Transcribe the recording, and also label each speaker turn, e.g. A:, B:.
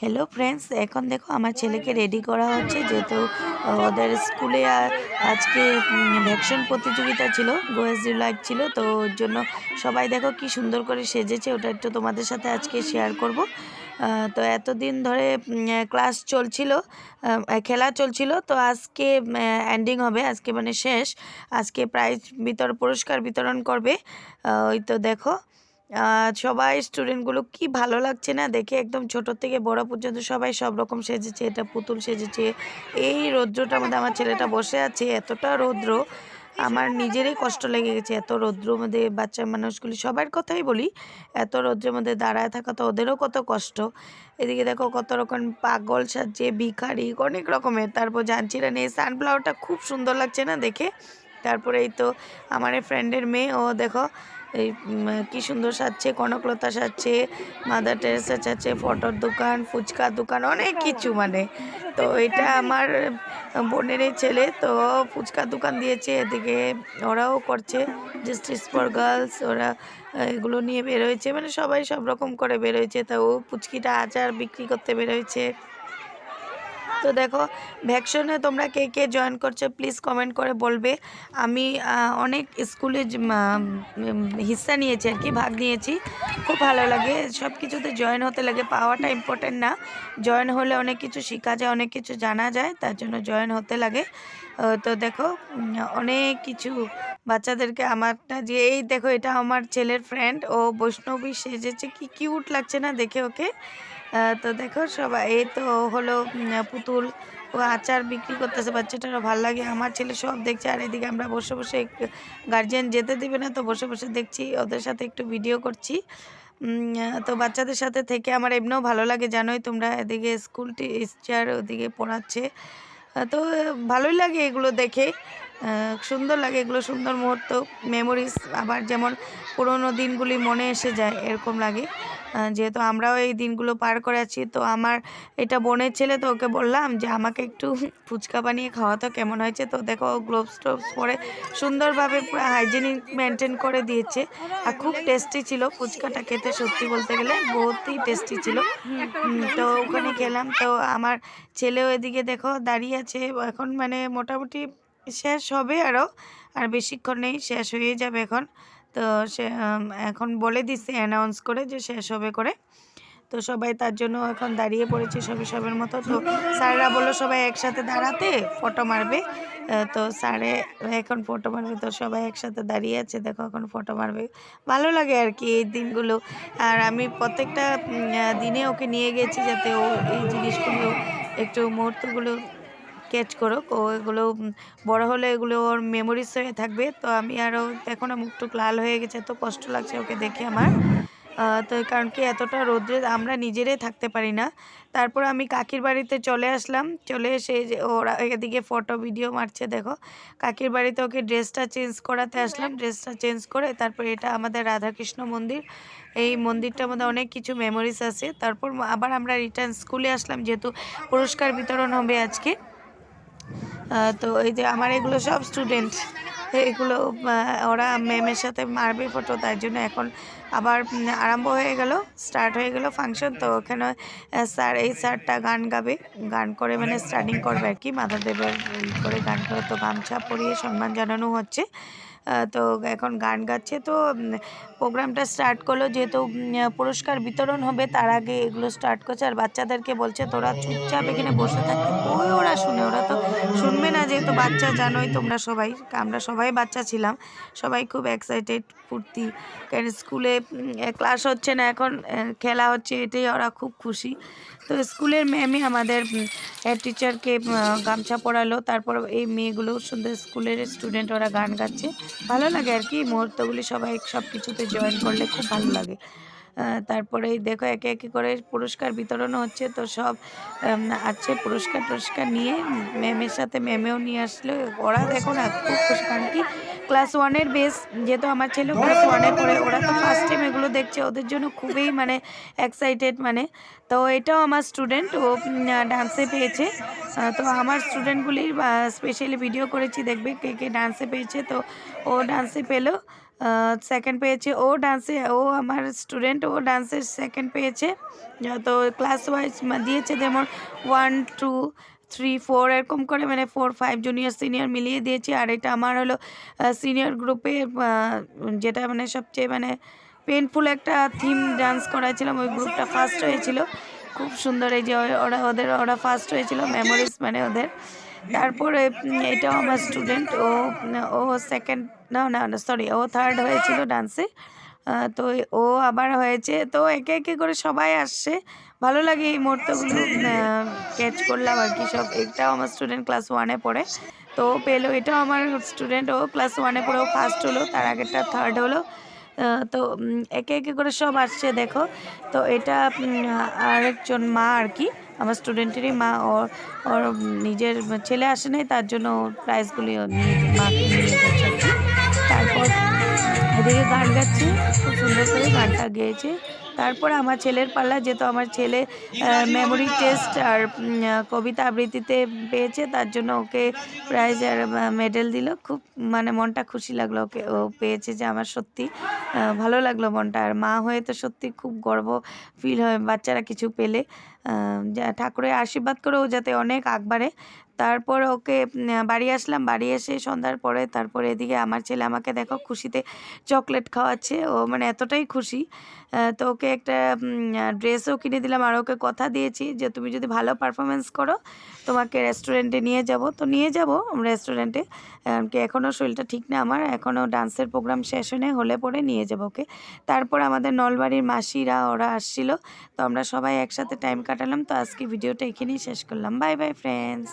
A: Hello friends এখন দেখো আমার ছেলেকে রেডি করা হচ্ছে, যেহেতু ওদের স্কুলে আজকে ভ্যাকসিন প্রতিযোগিতা ছিল গোয়েসি লাইভ ছিল, তো ওর জন্য সবাই দেখো কি সুন্দর করে সেজেছে, ওটা একটু তোমাদের সাথে আজকে শেয়ার করব। তো এতদিন ধরে ক্লাস চলছিল খেলা চলছিল, তো আজকে এন্ডিং হবে, আজকে মানে শেষ। আজকে প্রাইজ বিতর, পুরস্কার বিতরণ করবে ওই তো দেখো। সবাই স্টুডেন্টগুলো কি ভালো লাগছে না? দেখে একদম ছোট থেকে বড় পর্যন্ত সবাই সব রকম সেজেছে, এটা পুতুল সেজেছে। এই রৌদ্রটার মধ্যে আমার ছেলেটা বসে আছে, এতটা রৌদ্র, আমার নিজেরই কষ্ট লেগে গেছে। এত রৌদ্রের মধ্যে বাচ্চা মানুষগুলি, সবার কথাই বলি, এত রৌদ্রের মধ্যে দাঁড়ায় থাকা তো ওদেরও কত কষ্ট। এদিকে দেখো কত রকম পাগল সাজছে, ভিখারি, অনেক রকমের। তারপর জানছিলেন এই সানফ্লাওয়ারটা খুব সুন্দর লাগছে না দেখে? তারপরে এই তো, আমার ফ্রেন্ডের মেয়ে, ও দেখো এই কি সুন্দর সাজছে, কনকলতা সাজছে মাদার টেরেসা সাজছে ফটোর দোকান ফুচকার দোকান, অনেক কিছু মানে। তো এটা আমার বোনেরই ছেলে, তো ফুচকার দোকান দিয়েছে, এদিকে ওরাও করছে জাস্টিস ফর গার্লস ওরা এগুলো নিয়ে বেরোয়েছে মানে সবাই সব রকম করে বেরোয়েছে তা ও ফুচকিটা, আচার বিক্রি করতে বেরোয়েছে তো দেখো, ভ্যাকসনে তোমরা কে কে জয়েন করছ প্লিজ কমেন্ট করে বলবে। আমি অনেক স্কুলে হিস্সা নিয়েছি আর কি, ভাগ নিয়েছি। খুব ভালো লাগে সব কিছুতে জয়েন হতে লাগে, পাওয়াটা ইম্পর্টেন্ট না। জয়েন হলে অনেক কিছু শেখা যায়, অনেক কিছু জানা যায়, তার জন্য জয়েন হতে লাগে। তো দেখো অনেক কিছু বাচ্চাদেরকে আমারটা যে, এই দেখো এটা আমার ছেলের ফ্রেন্ড ও বৈষ্ণবী সেজেছে, কি কিউট লাগছে না দেখে ওকে? তো দেখো সবাই, এই তো হলো পুতুল, ও আচার বিক্রি করতেছে, বাচ্চাটারও ভালো লাগে, আমার ছেলে সব দেখছে, আর এদিকে আমরা বসে বসে গার্জিয়ান যেতে দিবে না, তো বসে বসে দেখছি, ওদের সাথে একটু ভিডিও করছি তো বাচ্চাদের সাথে থেকে আমার এমনিও ভালো লাগে, জানোই তোমরা, এদিকে স্কুল টিচার ওদিকে পড়াচ্ছে তো ভালোই লাগে এগুলো দেখে সুন্দর লাগে এগুলো সুন্দর মুহূর্ত মেমোরিজ আবার যেমন পুরোনো দিনগুলি মনে এসে যায় এরকম লাগে। যেহেতু আমরাও এই দিনগুলো পার করে আছি, তো আমার এটা বোনের ছেলে তো ওকে বললাম যে আমাকে একটু ফুচকা বানিয়ে খাওয়াতো কেমন হয়েছে, তো দেখো গ্লোভস টোভস পরে সুন্দরভাবে পুরো হাইজেনিক মেনটেন করে দিয়েছে। আর খুব টেস্টি ছিল ফুচকাটা খেতে সত্যি বলতে গেলে, বহুতই টেস্টি ছিল। তো ওখানে খেলাম, তো আমার ছেলেও এদিকে দেখো দাঁড়িয়ে আছে, এখন মানে মোটামুটি শেষ হবে আরও আর বেশিক্ষণ নেই শেষ হয়ে যাবে এখন। তো সে এখন বলে দিচ্ছে অ্যানাউন্স করে যে শেষ হবে করে। তো সবাই তার জন্য এখন দাঁড়িয়ে পড়েছে সবে সবের মতো। তো স্যাররা বলল সবাই একসাথে দাঁড়াতে ফটো মারবে। তো স্যারে এখন ফটো মারবে। তো সবাই একসাথে দাঁড়িয়ে আছে, দেখো এখন ফটো মারবে। ভালো লাগে আর কি এই দিনগুলো। আর আমি প্রত্যেকটা দিনে ওকে নিয়ে গেছি যাতে ও এই জিনিসগুলো, একটু মুহূর্তগুলো ক্যাচ করুক। ও এগুলো বড় হলে এগুলো ওর মেমোরিজ হয়ে থাকবে। তো আমি আরও দেখো না মুখটুক লাল হয়ে গেছে এত কষ্ট লাগছে ওকে দেখে আমার। তো কারণ কি এতটা রোদ্রে আমরা নিজেরাই থাকতে পারি না। তারপর আমি কাকির বাড়িতে চলে আসলাম। চলে এসে যে ওরা এদিকে ফটো ভিডিও মারছে, দেখো। কাকির বাড়িতে ওকে ড্রেসটা চেঞ্জ করাতে আসলাম। ড্রেসটা চেঞ্জ করে তারপর এটা আমাদের রাধাকৃষ্ণ মন্দির। এই মন্দিরটার মধ্যে অনেক কিছু মেমোরিজ আছে। তারপর আবার আমরা রিটার্ন স্কুলে আসলাম, যেহেতু পুরস্কার বিতরণ হবে আজকে। তো এই যে আমার এগুলো সব স্টুডেন্ট এগুলো ওরা ম্যামের সাথে মারবে ফটো তার জন্য এখন আবার আরম্ভ হয়ে গেল স্টার্ট হয়ে গেল ফাংশন তো ওখানে স্যার এই স্যারটা গান গাবে, গান করে মানে স্টার্টিং করবে আর কি ই করে গান করে, তো গামছা পরিয়ে সম্মান জানানো হচ্ছে তো এখন গান গাচ্ছে, তো প্রোগ্রামটা স্টার্ট করল, যেহেতু পুরস্কার বিতরণ হবে, তার আগে এগুলো স্টার্ট করছে, আর বাচ্চাদেরকে বলছে, তোরা চুপচাপ এখানে বসে থাকতে ওরা শুনে, ওরা তো বাচ্চা জানোই তোমরা সবাই, আমরা সবাই বাচ্চা ছিলাম। সবাই খুব এক্সাইটেড ফুর্তি। কারণ স্কুলে ক্লাস হচ্ছে না এখন খেলা হচ্ছে এটাই ওরা খুব খুশি। তো স্কুলের ম্যামই আমাদের হেড টিচারকে গামছা পরালো। তারপর এই মেয়েগুলো সুন্দর স্কুলের স্টুডেন্ট ওরা গান গাচ্ছে। ভালো লাগে আর কি, মুহূর্তগুলি সবাই সব কিছুতে জয়েন করলে খুব ভালো লাগে। তারপরে দেখো একে একে করে পুরস্কার বিতরণ হচ্ছে, তো সব আছে পুরস্কার টুরস্কার নিয়ে ম্যামের সাথে ম্যামেও নিয়ে আসলো। ওরা দেখো না খুব খুশি, কারণ কি ক্লাস ওয়ানের বেস যেহেতু আমার ছেলে ক্লাস ওয়ানে পড়ে, ওরা তো ফার্স্ট টাইম এগুলো দেখছে, ওদের জন্য খুবই মানে এক্সাইটেড মানে। তো এটাও আমার স্টুডেন্ট ও ডান্সে পেয়েছে। তো আমার স্টুডেন্টগুলির স্পেশালি ভিডিও করেছি, দেখবে কে কে ডান্সে পেয়েছে। তো ও ডান্সে পেল সেকেন্ড পেয়েছে। ও ডান্সে ও আমার স্টুডেন্ট ও ডান্সের সেকেন্ড পেয়েছে। তো ক্লাস ওয়াইজ দিয়েছে যেমন ওয়ান টু থ্রি ফোর এরকম করে মানে ফোর ফাইভ জুনিয়র সিনিয়র মিলিয়ে দিয়েছি। আর এটা আমার হলো সিনিয়র গ্রুপে যেটা মানে সবচেয়ে মানে পেনফুল একটা থিম ডান্স করাছিলাম ওই গ্রুপটা ফার্স্ট হয়েছিল। খুব সুন্দর এই যে ওরা- ওদের, ওরা ফার্স্ট হয়েছিল মেমোরিজ মানে ওদের। তারপরে এটাও আমার স্টুডেন্ট ও ও সেকেন্ড না না সরি ও থার্ড হয়েছিল ডান্সে তো ও আবার হয়েছে। তো একে একে করে সবাই আসছে। ভালো লাগে এই মুহূর্তগুলো ক্যাচ করলাম আর কি সব। এটাও আমার স্টুডেন্ট ক্লাস ওয়ানে পড়ে। তো পেল, এটাও আমার স্টুডেন্ট ও ক্লাস ওয়ানে পড়ে, ও ফার্স্ট হলো, তার আগেরটা থার্ড হলো। তো একে একে করে সব আসছে, দেখো। তো এটা আরেকজন মা আর কি, আমার স্টুডেন্টেরই মা। ওর ওর নিজের ছেলে আসে নাই, তার জন্য প্রাইজগুলি মাকে এদিকে গান গাচ্ছে, খুব সুন্দর করে গানটা গেয়েছে। তারপর আমার ছেলের পাল্লা, যেহেতু আমার ছেলে মেমোরি টেস্ট আর কবিতা আবৃত্তিতে পেয়েছে, তার জন্য ওকে প্রাইজ আর মেডেল দিল। খুব মানে মনটা খুশি লাগল ওকে, ও পেয়েছে যে আমার সত্যি ভালো লাগল মনটা। আর মা হয়ে তো সত্যি খুব গর্ব ফিল হয়, বাচ্চারা কিছু পেলে ঠাকুরের আশীর্বাদ করেও যাতে অনেক আগ বাড়ে তারপর ওকে বাড়ি আসলাম। বাড়ি এসে সন্ধ্যার পরে তারপরে এদিকে আমার ছেলে আমাকে দেখো খুশিতে চকলেট খাওয়াচ্ছে। ও মানে এতটাই খুশি। তো ওকে একটা ড্রেসও কিনে দিলাম আর ওকে কথা দিয়েছি যে, তুমি যদি ভালো পারফরমেন্স করো, তোমাকে রেস্টুরেন্টে নিয়ে যাব। তো নিয়ে যাব রেস্টুরেন্টে কি এখনও শরীরটা ঠিক না আমার। এখনও ডান্সের প্রোগ্রাম শেষ হয়নি, হলে পরে নিয়ে যাব ওকে। তারপর আমাদের নলবাড়ির মাসিরা, ওরা আসছিল। তো আমরা সবাই একসাথে টাইম কাটালাম। তো আজকে ভিডিওটা এখানেই শেষ করলাম। Bye bye friends